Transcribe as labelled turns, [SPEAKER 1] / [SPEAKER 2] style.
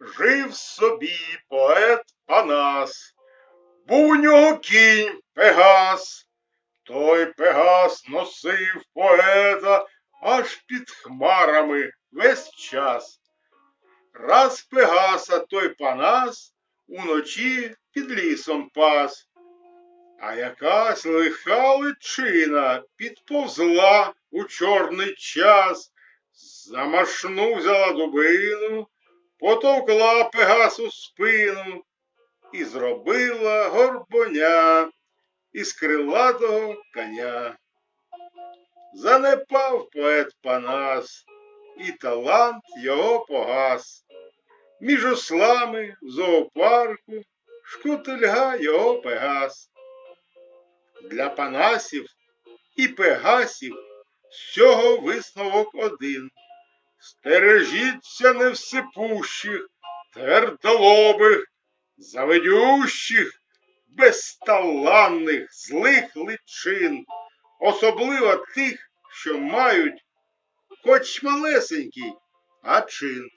[SPEAKER 1] Жив собі поет Панас, був у нього кінь Пегас. Той Пегас носив поета аж під хмарами весь час. Раз Пегаса той Панас уночі під лісом пас. А якась лиха личина підповзла у чорний час, замашну взяла дубину, потовкла Пегасу спину і зробила горбоня із крилатого коня. Занепав поет Панас, і талант його погас. Між ослами в зоопарку шкутильга його Пегас. Для Панасів і Пегасів з цього висновок один. Стережіться невсипущих, твердолобих, заведющих, безталанних, злих личин, особливо тих, що мають хоч малесенький, а чин.